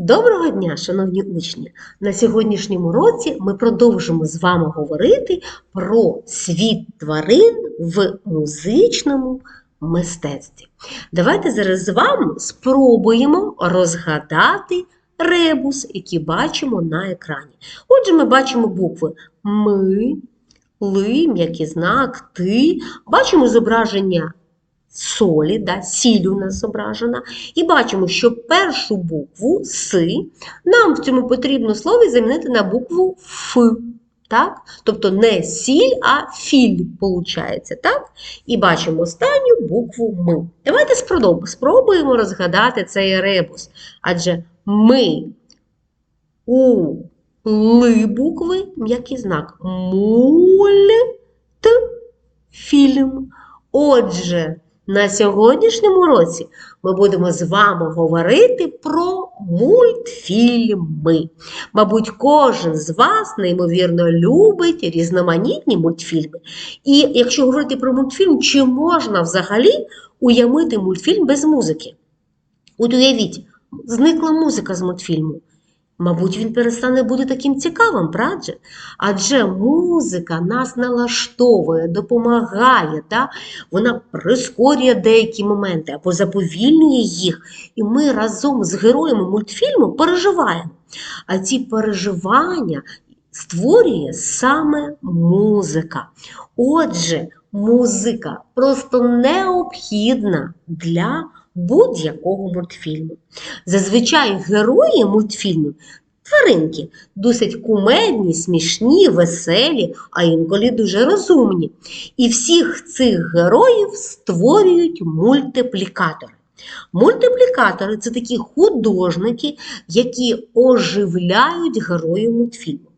Доброго дня, шановні учні! На сьогоднішньому році ми продовжимо з вами говорити про світ тварин в музичному мистецтві. Давайте зараз з вами спробуємо розгадати ребус, який бачимо на екрані. Отже, ми бачимо букви Ми, Ли, м'який знак, Ти. Бачимо зображення солі, да, сіль у нас зображена. І бачимо, що першу букву С нам в цьому потрібно слові замінити на букву Ф. Так? Тобто не сіль, а філь, виходить. Так? І бачимо останню букву Ми. Давайте спробуємо, розгадати цей ребус. Адже ми у ли букви м'який знак. Мульт фільм. Отже, на сьогоднішньому році ми будемо з вами говорити про мультфільми. Мабуть, кожен з вас неймовірно любить різноманітні мультфільми. І якщо говорити про мультфільм, чи можна взагалі уявити мультфільм без музики? От уявіть, зникла музика з мультфільму. Мабуть, він перестане бути таким цікавим, правда? Адже музика нас налаштовує, допомагає, да? вона прискорює деякі моменти або заповільнює їх. І ми разом з героями мультфільму переживаємо. А ці переживання створює саме музика. Отже, музика просто необхідна для будь-якого мультфільму. Зазвичай герої мультфільмів тваринки досить кумедні, смішні, веселі, а інколи дуже розумні. І всіх цих героїв створюють мультиплікатори. Мультиплікатори це такі художники, які оживляють героїв мультфільму.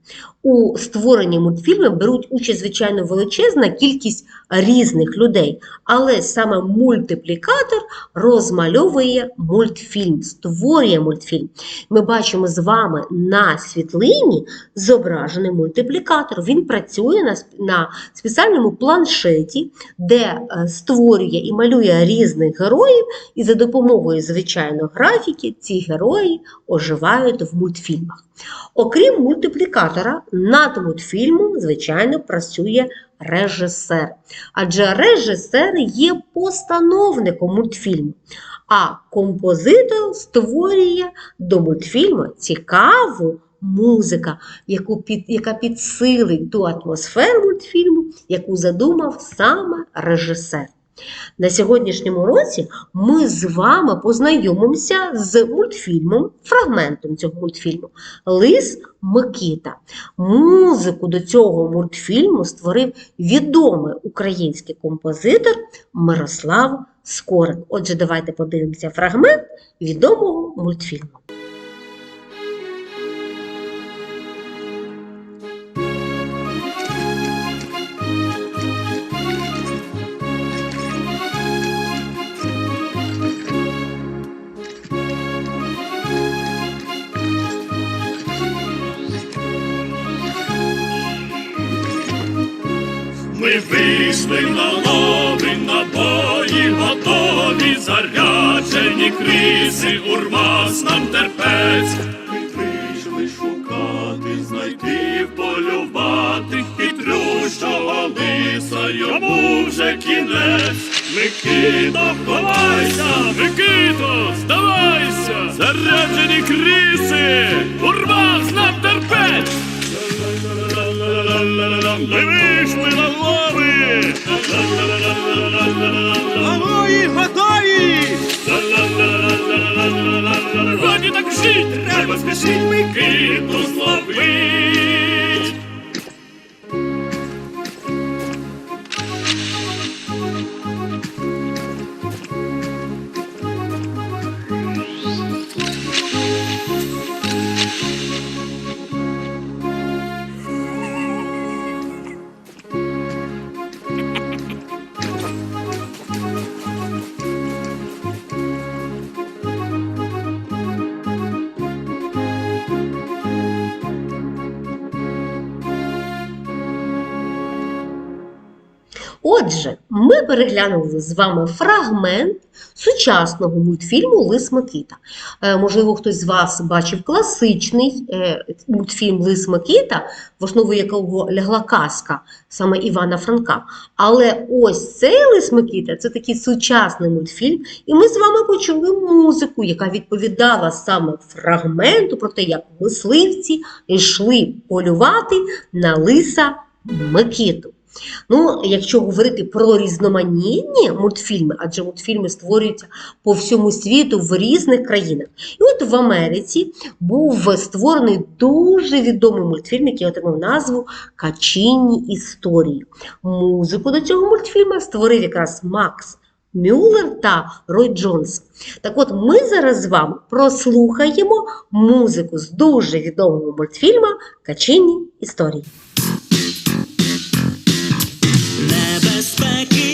У створенні мультфільмів беруть участь, звичайно, величезна кількість різних людей, але саме мультиплікатор розмальовує мультфільм, створює мультфільм. Ми бачимо з вами на світлині зображений мультиплікатор. Він працює на, спеціальному планшеті, де е, створює і малює різних героїв, і за допомогою, звичайно, графіки ці герої оживають в мультфільмах. Окрім мультиплікатора, над мультфільмом, звичайно, працює режисер. Адже режисер є постановником мультфільму, а композитор створює до мультфільму цікаву музика, яку під, яка підсилить ту атмосферу мультфільму, яку задумав саме режисер. На сьогоднішньому році ми з вами познайомимося з мультфільмом, фрагментом цього мультфільму Лис Микита. Музику до цього мультфільму створив відомий український композитор Мирослав Скорик. Отже, давайте подивимося фрагмент відомого мультфільму. Вийшли на лови, набої готові, заряджені криси, урвас нам терпець. Ми вийшли шукати, знайти, полювати, хитрющого лиса, йому вже кінець. Микито, ховайся, Микито, здавайся, заряджені криси, урвас нам терпець. Ми вийшли на лови! Мої готові! Годі так жить, треба спішить ми зловить! Отже, ми переглянули з вами фрагмент сучасного мультфільму Лис Микита. Е, можливо, хтось з вас бачив класичний е, мультфільм Лис Микита, в основу якого лягла казка саме Івана Франка. Але ось цей Лис Микита це такий сучасний мультфільм, і ми з вами почули музику, яка відповідала саме фрагменту про те, як мисливці йшли полювати на лиса Микиту. Ну, якщо говорити про різноманітні мультфільми, адже мультфільми створюються по всьому світу в різних країнах. І от в Америці був створений дуже відомий мультфільм, який отримав назву Качинні історії. Музику до цього мультфільму створив якраз Макс Мюллер та Рой Джонс. Так от ми зараз з вами прослухаємо музику з дуже відомого мультфільму Качинні історії. aqui.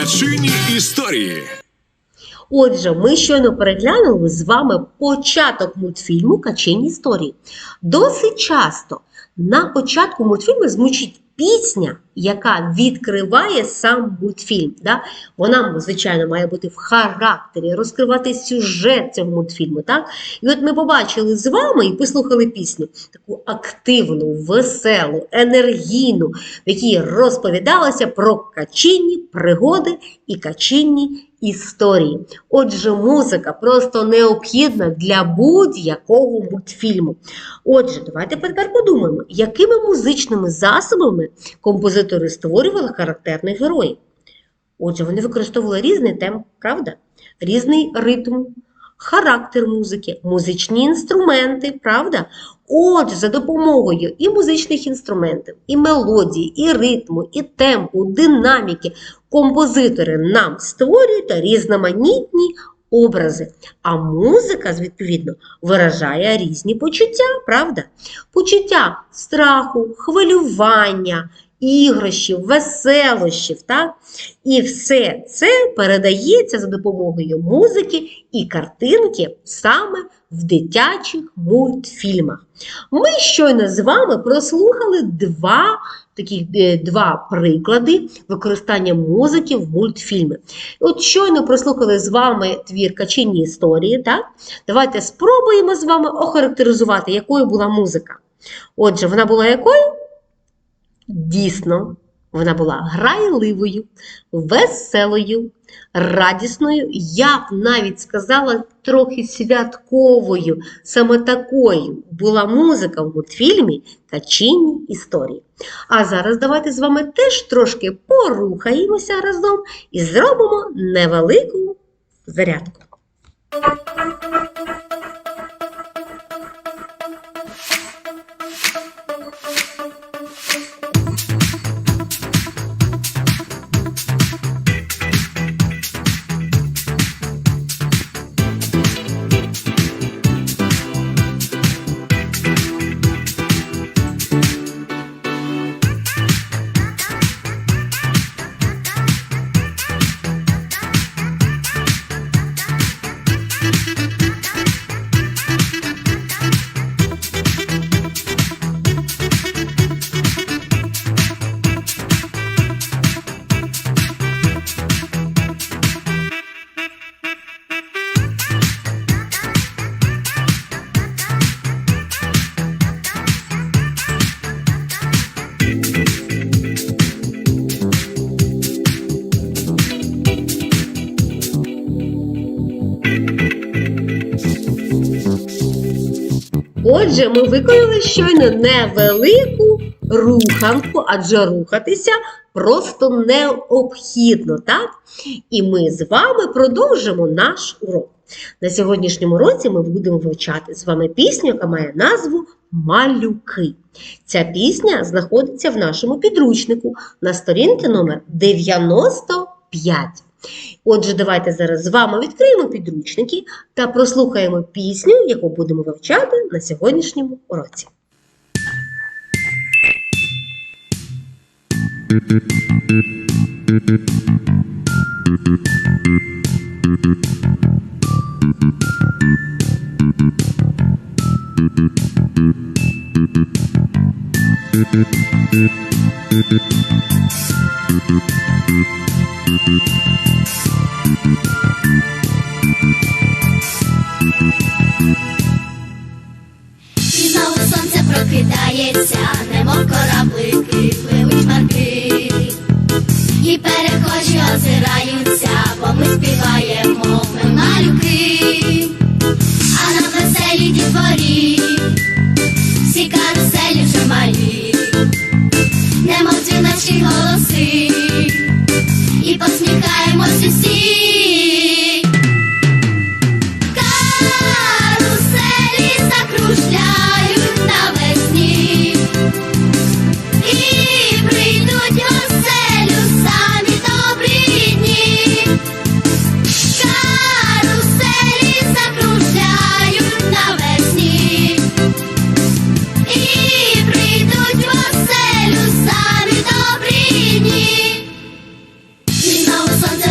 Насолода. Історії. Отже, ми щойно переглянули з вами початок мультфільму Качині історії. Досить часто на початку мультфільму звучить пісня, яка відкриває сам мультфільм. Да? Вона, звичайно, має бути в характері, розкривати сюжет цього мультфільму. Так? І от ми побачили з вами і послухали пісню таку активну, веселу, енергійну, в якій розповідалося про качинні пригоди і качинні історії. Отже, музика просто необхідна для будь-якого мультфільму. Отже, давайте тепер подумаємо, якими музичними засобами композитори створювали характерних героїв. Отже, вони використовували різний темп, правда? Різний ритм, характер музики, музичні інструменти, правда? Отже, за допомогою і музичних інструментів, і мелодії, і ритму, і темпу, динаміки композитори нам створюють різноманітні образи. А музика, відповідно, виражає різні почуття, правда? Почуття страху, хвилювання, іграшів, веселощів. Так? І все це передається за допомогою музики і картинки саме в дитячих мультфільмах. Ми щойно з вами прослухали два таких е, два приклади використання музики в мультфільмі. От щойно прослухали з вами твір качинні історії. Так? Давайте спробуємо з вами охарактеризувати, якою була музика. Отже, вона була якою? Дійсно, вона була грайливою, веселою, радісною, я б навіть сказала, трохи святковою. Саме такою була музика в мультфільмі Качинні історії. А зараз давайте з вами теж трошки порухаємося разом і зробимо невелику зарядку. Отже, ми виконали щойно невелику руханку, адже рухатися просто необхідно, так? І ми з вами продовжимо наш урок. На сьогоднішньому році ми будемо вивчати з вами пісню, яка має назву Малюки. Ця пісня знаходиться в нашому підручнику на сторінці номер 95. Отже, давайте зараз з вами відкриємо підручники та прослухаємо пісню, яку будемо вивчати на сьогоднішньому уроці. І співаємо, ми малюки, а на веселій дітворі. Всі каруселі вже малі, немов дзвіночі голоси,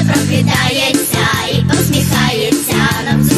прокидається і посміхається нам з.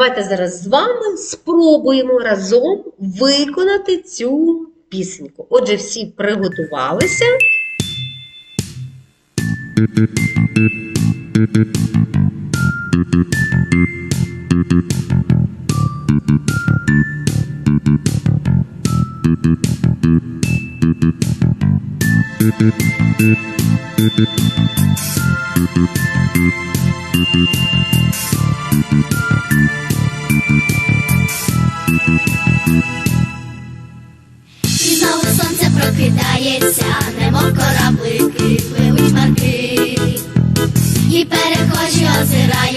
Давайте зараз з вами спробуємо разом виконати цю пісеньку. Отже, всі приготувалися. І знову сонце прокидається, немов кораблики, пливуть марки. І перехожі озираються,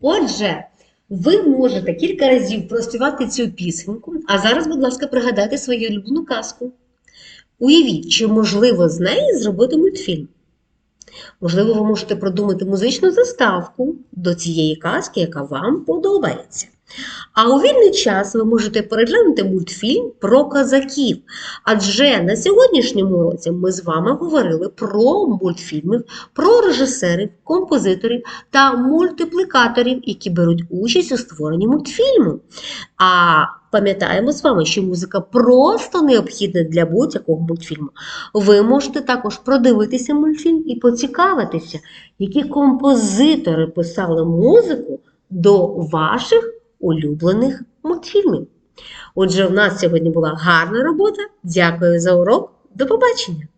Отже, ви можете кілька разів проспівати цю пісеньку, а зараз, будь ласка, пригадайте свою улюблену казку. Уявіть, чи можливо з неї зробити мультфільм. Можливо, ви можете продумати музичну заставку до цієї казки, яка вам подобається. А у вільний час ви можете переглянути мультфільм про козаків. Адже на сьогоднішньому уроці ми з вами говорили про мультфільми, про режисерів, композиторів та мультиплікаторів, які беруть участь у створенні мультфільму. А пам'ятаємо з вами, що музика просто необхідна для будь-якого мультфільму. Ви можете також продивитися мультфільм і поцікавитися, які композитори писали музику до ваших улюблених мультфільмів. Отже, в нас сьогодні була гарна робота. Дякую за урок. До побачення!